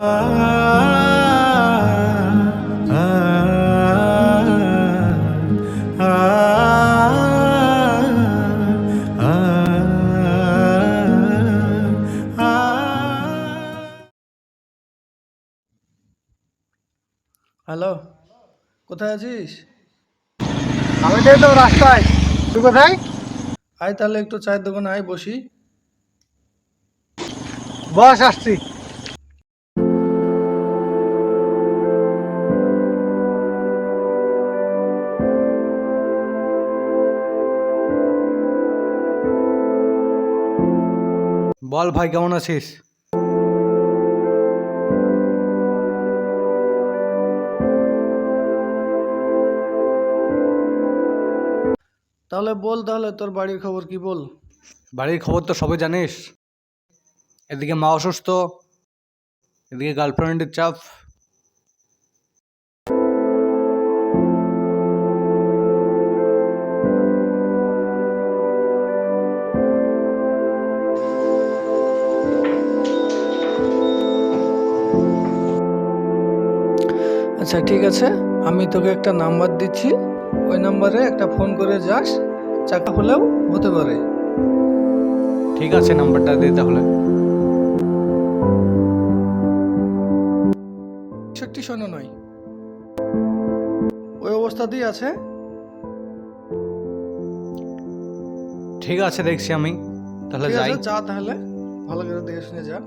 Hello কোথায় আছিস? আমি তো রাস্তায়। তুই কোথায়? আয় তাহলে একটু চায়ের দোকানে আয় বসি। বস আসছি। বল ভাই কেমন আছিস? তাহলে বল তাহলে তোর বাড়ির খবর কি বল? বাড়ির খবর তো সবাই জানিস। এদিকে মা অসুস্থ এদিকে গার্লফ্রেন্ডের চাপ। আচ্ছা ঠিক আছে। আমি তোকে একটা নাম্বার দিচ্ছি। ওই নাম্বারে একটা ফোন করে যাস। চাকা হলেও হতে পারে। ঠিক আছে নাম্বারটা দে তাহলে। ছেষট্টি শূন্য নয়। ওই অবস্থাতেই আছে। ঠিক আছে দেখছি আমি। তাহলে যাই। যা তাহলে। ভালো করে দেখে শুনে যা।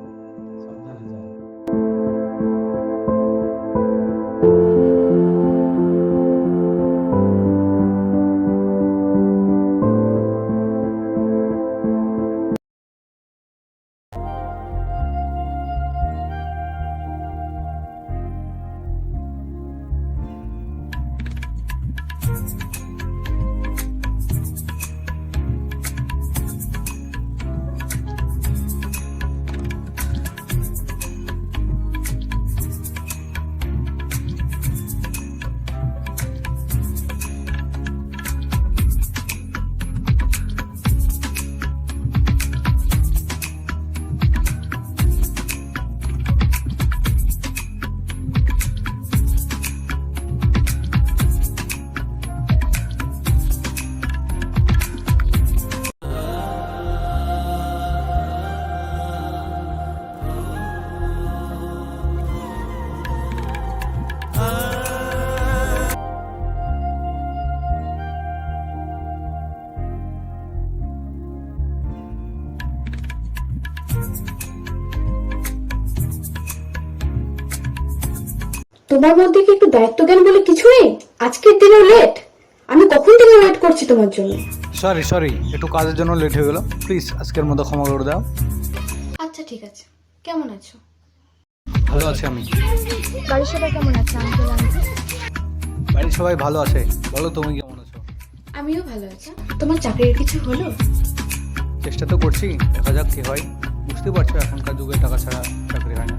তোমার মধ্যে কি একটু দায়িত্ব জ্ঞান বলে কিছু নেই আজকের দিনেও লেট আমি কখন থেকে ওয়েট করছি তোমার জন্য? সরি সরি একটু কাজের জন্য লেট হয়ে গেল। প্লিজ আজকের মতো ক্ষমা করে দাও। আচ্ছা ঠিক আছে। কেমন আছো? ভালো আছি আমি। বাড়ির সবাই কেমন আছে আঙ্কেল বাড়ির সবাই ভালো আছে। বলো তুমি কেমন আছো? আমিও ভালো আছি। তোমার চাকরির কিছু হলো? চেষ্টা তো করছি দেখা যাক কি হয়। বুঝতে পারছ এখনকার যুগে টাকা ছাড়া চাকরি হয় না।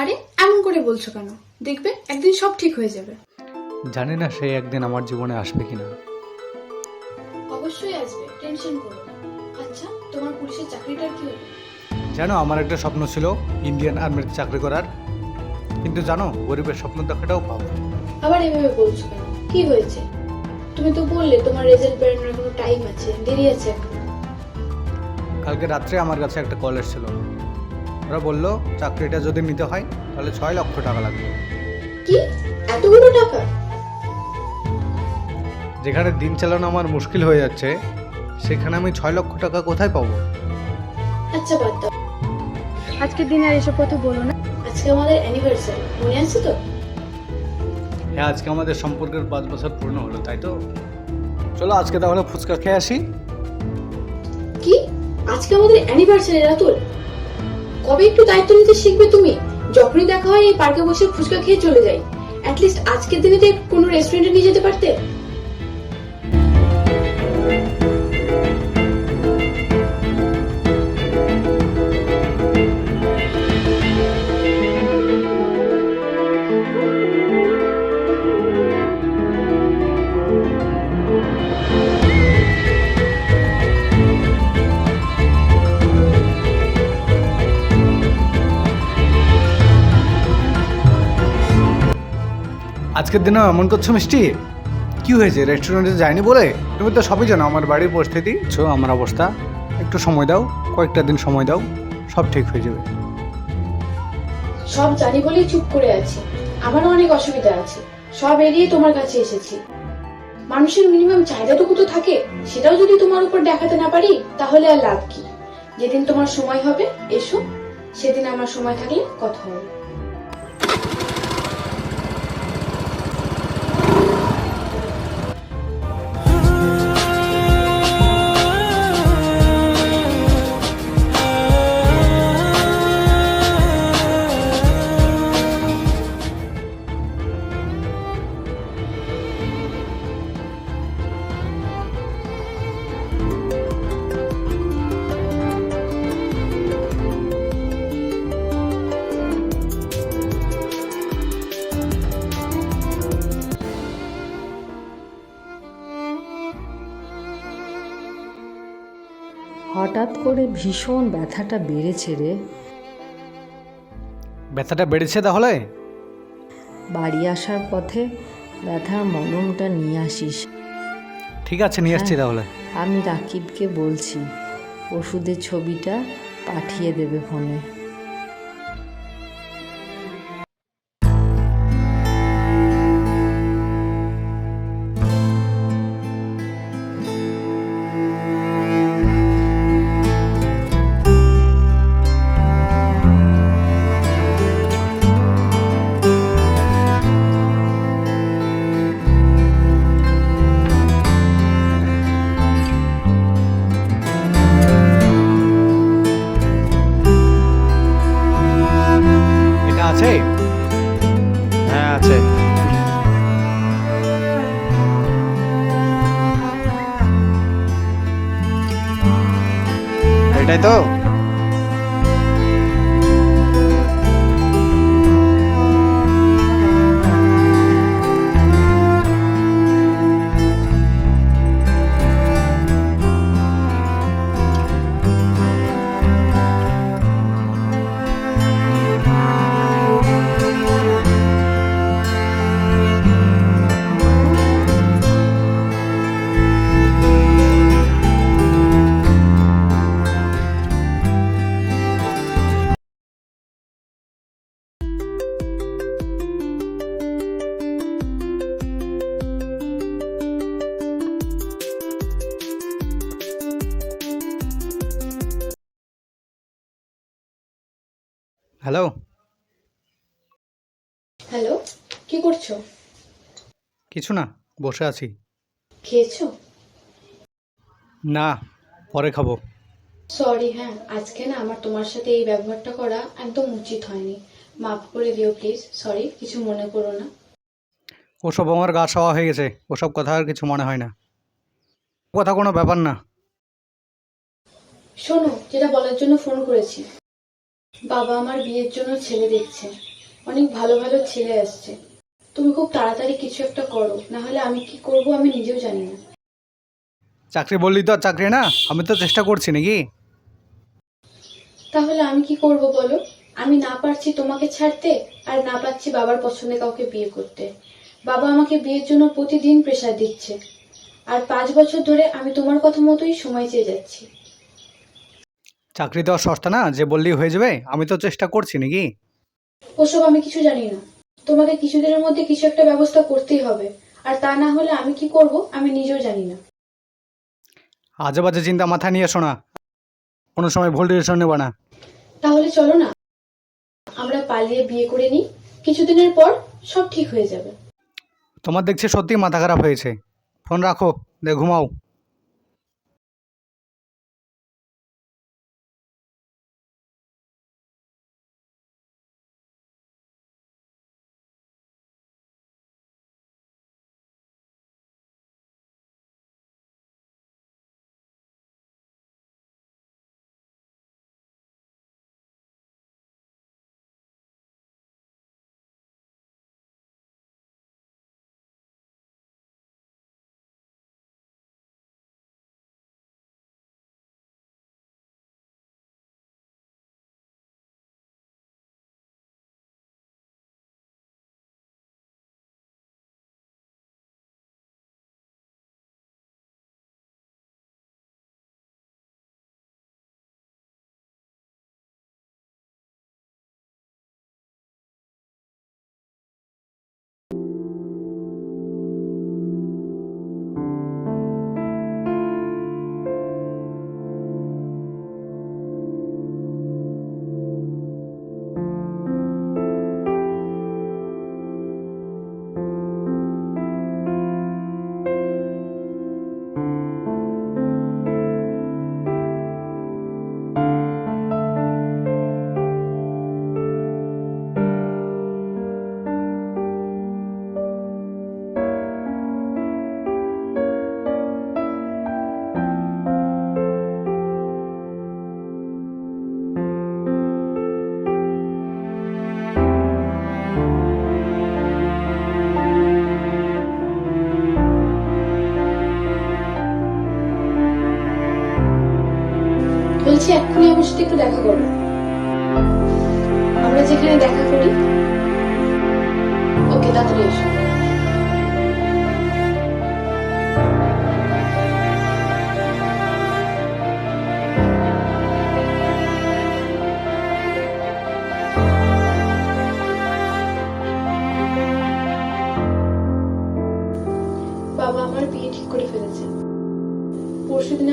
আরে এমন করে বলছো কেন? দেখবে একদিন সব ঠিক হয়ে যাবে। জানি না সেই একদিন আমার জীবনে আসবে কিনা। অবশ্যই আসবে টেনশন করো না। আচ্ছা তোমার পুলিশের চাকরিটার কি হলো? জানো আমার একটা স্বপ্ন ছিল ইন্ডিয়ান আর্মিতে চাকরি করার। কিন্তু জানো গরিবের স্বপ্ন দেখাটাও পাবো। আবার এভাবে বলছো কেন? কি হয়েছে? তুমি তো বললে তোমার রেজাল্ট বেরোনোর এখনও টাইম আছে দেরি আছে কালকে রাত্রে আমার কাছে একটা কল এসেছিল। ওরা বলল চাকরিটা যদি নিতে হয় তাহলে ছয় লক্ষ টাকা লাগবে। কি? এতগুলো টাকা? যেখানে দিন চালানো আমার মুশকিল হয়ে যাচ্ছে সেখানে আমি ছয় লক্ষ টাকা কোথায় পাবো? আচ্ছা বাদ দাও। আজকের দিনে আর এসব কথা বলো না। আজকে আমাদের অ্যানিভার্সারি মনে আছে তো? হ্যাঁ আজকে আমাদের সম্পর্কের পাঁচ বছর পূর্ণ হলো তাই তো? চলো আজকে তাহলে ফুচকা খেয়ে আসি। কি? আজকে আমাদের অ্যানিভার্সারি রাতুল? কবে একটু দায়িত্ব নিতে শিখবে তুমি? যখনই দেখা হয় এই পার্কে বসে ফুচকা খেয়ে চলে যাই। অ্যাটলিস্ট আজকের দিনে তো কোনো রেস্টুরেন্টে নিয়ে যেতে পারতে? আজকের দিনে এমন করছ মিষ্টি? কি হয়েছে? রেস্টুরেন্টে যায়নি বলে? তুমি তো সবই জানো আমার বাড়ির পরিস্থিতি। ছো আমার অবস্থা। একটু সময় দাও কয়েকটা দিন সময় দাও সব ঠিক হয়ে যাবে। সব জানি বলেই চুপ করে আছি। আমারও অনেক অসুবিধা আছে। সব এড়িয়ে তোমার কাছে এসেছি। মানুষের মিনিমাম চাহিদাটুকু তো থাকে। সেটাও যদি তোমার উপর দেখাতে না পারি তাহলে আর লাভ কি? যেদিন তোমার সময় হবে এসো। সেদিন আমার সময় থাকলে কথা হবে। হঠাৎ করে ভীষণ ব্যথাটা বেড়েছে রে। ব্যথাটা বেড়েছে তাহলে? বাড়ি আসার পথে ব্যথার মলমটা নিয়ে আসিস। ঠিক আছে নিয়ে আসছি তাহলে। আমি রাকিবকে বলছি ওষুধের ছবিটা পাঠিয়ে দেবে ফোনে। কিছু না বসে আছি। খেয়েছো? না পরে খাব। সরি হ্যাঁ আজকে না আমার তোমার সাথে এই ব্যবহারটা করা একদম উচিত হয়নি। মাফ করে দিও প্লিজ সরি কিছু মনে করো না। ওসব আমার গা সওয়া হয়ে গেছে ওসব কথা আর কিছু মনে হয় না। কথা কোনো ব্যাপার না। শোনো যেটা বলার জন্য ফোন করেছি। বাবা আমার বিয়ের জন্য ছেলে দেখছে। অনেক ভালো ভালো ছেলে আসছে। তুমি খুব তাড়াতাড়ি কিছু একটা করো না হলে আমি কি করব আমি নিজেও জানি না। চাকরি বললি তো চাকরি না? আমি তো চেষ্টা করছি নাকি? তাহলে আমি কি করব বলো? আমি না পারছি তোমাকে ছাড়তে আর না পারছি বাবার পছন্দে কাউকে বিয়ে করতে। বাবা আমাকে বিয়ের জন্য প্রতিদিন প্রেশার দিচ্ছে। আর পাঁচ বছর ধরে আমি তোমার কথা মতোই সময় চেয়ে যাচ্ছি। চাকরি দেওয়া সস্তা না যে বললেই হয়ে যাবে আমি তো চেষ্টা করছি নাকি? ওসব আমি কিছু জানি না। তোমাকে কিছুদিনের মধ্যে কিছু একটা ব্যবস্থা করতেই হবে। আর তা না হলে আমি কি করব আমি নিজেও জানি না। আজে বাজে চিন্তা মাথা নিয়ে এসো না কোনো সময় ভুল ডিসিশন নেবা না। তাহলে চলো না। আমরা পালিয়ে বিয়ে করে নিই। কিছুদিনের পর সব ঠিক হয়ে যাবে। তোমার দেখছি সত্যি মাথা খারাপ হয়েছে। ফোন রাখো দে ঘুমাও।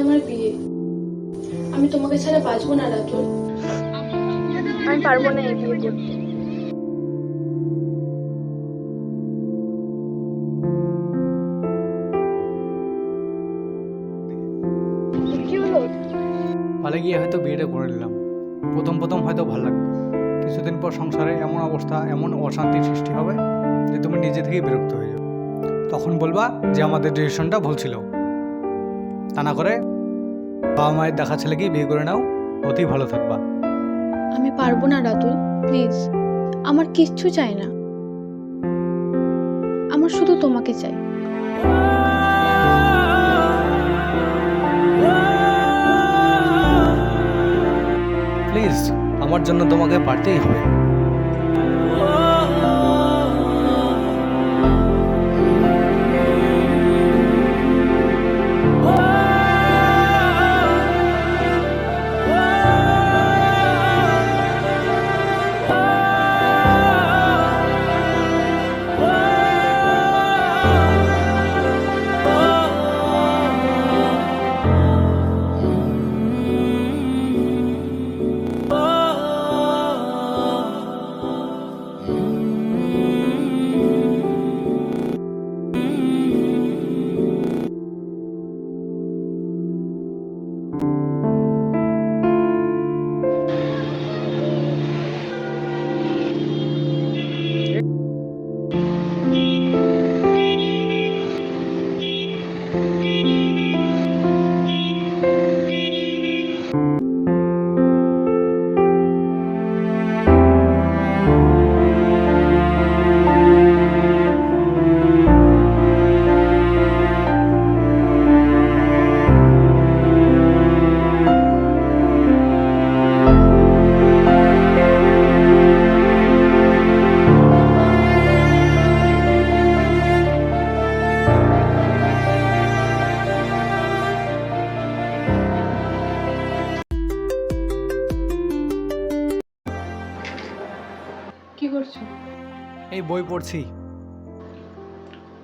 আমার বিয়ে। আমি তোমাকে ছাড়া বাঁচবো না রাতুল। আমি পারব না এই বিয়ে করতে। গিয়ে হয়তো বিয়েটা করে নিলাম। প্রথম প্রথম হয়তো ভালো লাগবে। কিছুদিন পর সংসারে এমন অবস্থা এমন অশান্তির সৃষ্টি হবে যে তুমি নিজে থেকেই বিরক্ত হয়ে যাবে। তখন বলবা যে আমাদের ডিসিশনটা ভুল ছিল। তা না করে বাবা মায়ের দেখা ছেলে ছেলেকেই বিয়ে করে নাও অতি ভালো থাকবা। আমি পারব না রাতুল প্লিজ। আমার কিচ্ছু চাই না। আমার শুধু তোমাকে চাই। প্লিজ আমার জন্য তোমাকে পারতেই হবে।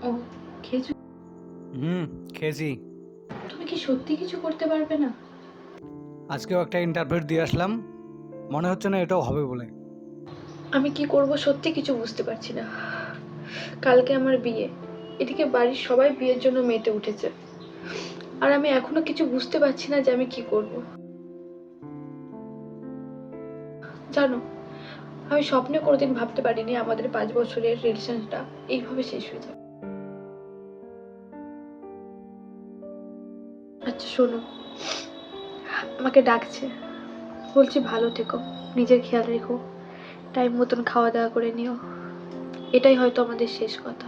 ও খেয়েছো হুম খেয়েছি। তুমি কি সত্যি কিছু করতে পারবে না? আজকেও একটা ইন্টারভিউ দিয়ে আসলাম। মনে হচ্ছে না এটাও হবে বলে। আমি কি করব সত্যি কিছু বুঝতে পারছি না। কালকে আমার বিয়ে। এদিকে বাড়ির সবাই বিয়ের জন্য মেতে উঠেছে। আর আমি এখনও কিছু বুঝতে পারছি না যে আমি কি করব। জানো আমি স্বপ্নে কোনোদিন ভাবতে পারিনি আমাদের পাঁচ বছরের রিলেশনটা এইভাবে শেষ হয়ে যাবে। আচ্ছা শোনো। আমাকে ডাকছে। বলছি ভালো থেকো, নিজের খেয়াল রেখো। টাইম মতন খাওয়া দাওয়া করে নিও। এটাই হয়তো আমাদের শেষ কথা।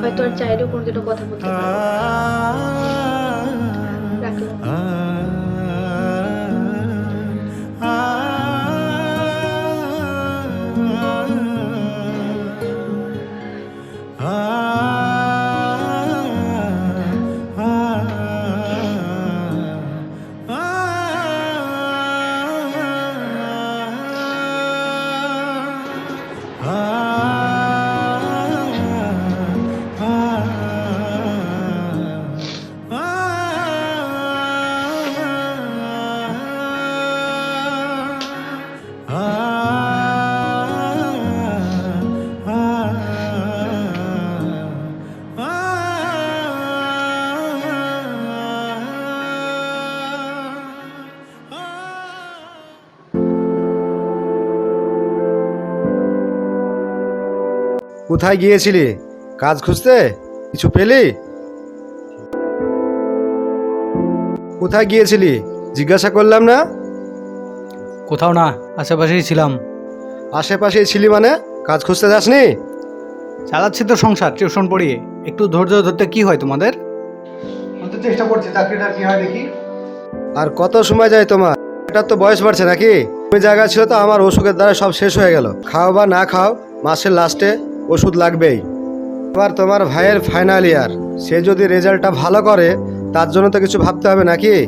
হয়তো আর চাইলেও কোনোদিনও কথা বলতে পারব রাখলাম। কোথায় গিয়েছিলি? কাজ খুঁজতে? কিছু পেলি? কোথায় গিয়েছিলি? জিজ্ঞাসা করলাম না? কোথাও না আশেপাশেই ছিলাম। আশেপাশে ছিলি মানে? কাজ খুঁজতে যাসনি? চালাচ্ছি তো সংসার টিউশন পড়িয়ে একটু ধৈর্য ধরতে কি হয় তোমাদের? চেষ্টা করছি চাকরিটার কি হয় দেখি। আর কত সময় যায় তোমার? এটার তো বয়স বাড়ছে নাকি? তুমি জায়গা ছিল তো আমার অসুখের দ্বারা সব শেষ হয়ে গেল। খাও বা না খাও মাসের লাস্টে ওষুধ লাগবেই। এবার তোমার ভাইয়ের ফাইনাল ইয়ার সে যদি রেজাল্টটা ভালো করে তার জন্য তো কিছু ভাবতে হবে নাকি?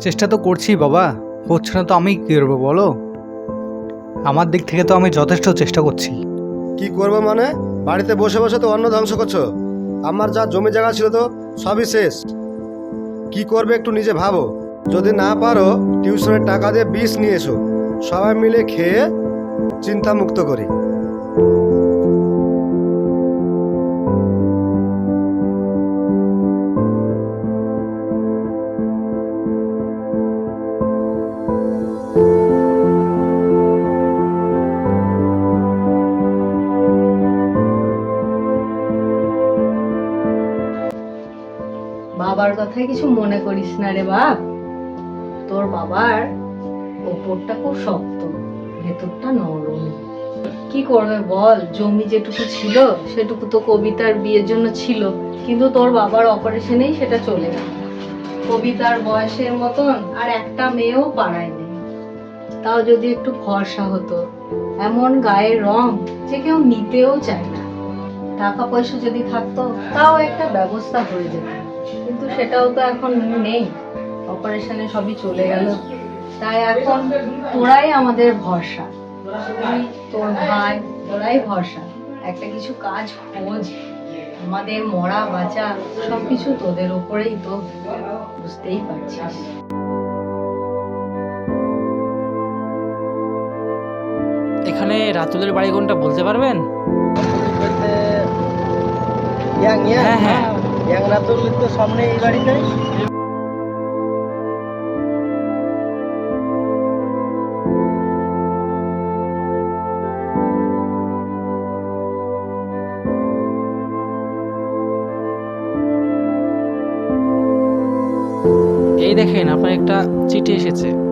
চেষ্টা তো করছি বাবা। হচ্ছে না তো আমি কী করব বলো? আমার দিক থেকে তো আমি যথেষ্ট চেষ্টা করছি। কি করব মানে? বাড়িতে বসে বসে তো অন্ন ধ্বংস করছ। আমার যা জমি জায়গা ছিল তো সবই শেষ। কি করবে একটু নিজে ভাবো। যদি না পারো টিউশনের টাকা দিয়ে বিষ নিয়ে এসো। সবাই মিলে খেয়ে চিন্তা মুক্ত করি। কথায় কিছু মনে করিস না রে বাপ। তোর বাবার ওপরটা খুব শক্ত, ভেতরটা নরম। কি করবে বল? জমি যেটুকু ছিল, সেটুকু তো কবিতার বিয়ের জন্য ছিল। কিন্তু তোর বাবার অপারেশনেই সেটা চলে গেল। কবিতার বয়সের মতন আর একটা মেয়েও পাড়ায় নেই তাও যদি একটু ফর্সা হতো, এমন গায়ের রং যে কেউ নিতেও চায় না। টাকা পয়সা যদি থাকতো, তাও একটা ব্যবস্থা হয়ে যেত। কিন্তু সেটাও তো এখন নেই। অপারেশনে সবই চলে গেল। তাই এখন তোরাই আমাদের ভরসা। তুই তোর ভাই তোরাই ভরসা। একটা কিছু কাজ খোঁজ। আমাদের মরা বাঁচা সবকিছু তোদের উপরেই তো। বুঝতেই পারছিস। এখানে রাতুলের বাড়ি কোনটা বলতে পারবেন? হ্যাঁ হ্যাঁ। সামনে এই বাড়িটাই এই দেখেন আপনার একটা চিঠি এসেছে।